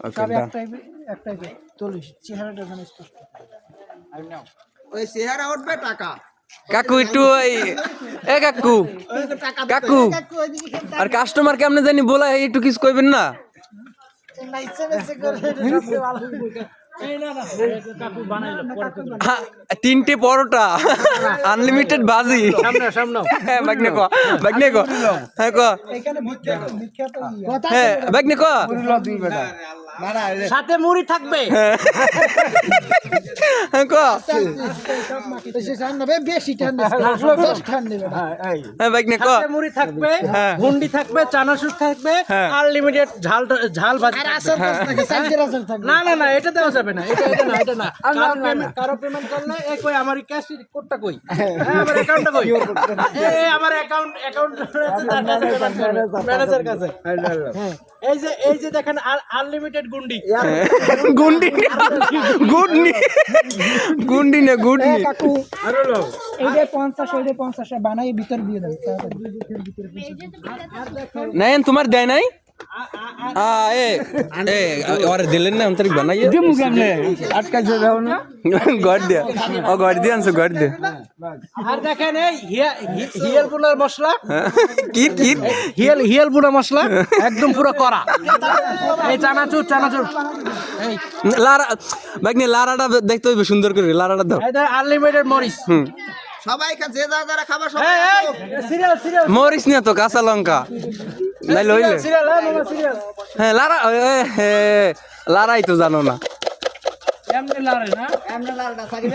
ওকে সব একটাই একটাই চল্লিশ চেহারাটা এখানে স্পষ্ট ওই চেহারা উঠবে টাকা কাকু একটু ওই এ কাকু কাকু আর কাস্টমার কেমনে জানি বলা একটু কিছু কইবেন না হ্যাঁ, তিনটে পরোটা আনলিমিটেড বাজি হ্যাঁ বাগনে ক বাগনে ক। হ্যাঁ ক। হ্যাঁ বাগনে ক। সাথে মুড়ি থাকবে। হ্যাঁ। হ্যাঁ মুড়ি থাকবে হ্যাঁ। গুন্ডি থাকবে চানাচুর থাকবে হ্যাঁ। আনলিমিটেড ঝাল ঝাল ভাজি না না না এটা দেওয়া যাবে না এটা এটা না এটা না। কারও পেমেন্ট কারও পেমেন্ট করলে এ কই আমার ক্যাশ কোডটা কই? হ্যাঁ, আমার অ্যাকাউন্টটা কই? এ আমার অ্যাকাউন্ট অ্যাকাউন্ট ম্যানেজার কাছে। হ্যাঁ এই যে এই যে দেখেন আনলিমিটেড গুন্ডি। গুন্ডি গুডনি। গুন্ডি না গুডনি। এ কাকু। এইটা পঞ্চাশ এইটা পঞ্চাশ বানাই ভিতর দিয়ে দেবে নাই তোমার দেয় নাই? আ এ এ और দিলেন না অন্তরিক বানাইয়ে দিমু কেমনে আটকাইছে দাও না। গড় দিয়া। ও গড় দিয়া আনছো গড় দিয়া। আর দেখেন এই হি- হিয়াল বুনার মশলা। কি কি? হিয়াল হিয়াল বুনা মশলা একদম পুরো করা এই চানাচুর চানাচুর। লারা বাগনি লারাটা দেখতে হইবে সুন্দর করে লারাটা দাও। আনলিমিটেড মরিচ। হুম। সবাই যে যা যারা খাবার সবাই সিরিয়াল সিরিয়াল মরিস না তো কাঁচা লঙ্কা। নাই লইলে। হ্যাঁ লারা লারাই তো জানো না। এমনি লারে এমনি সাকিব।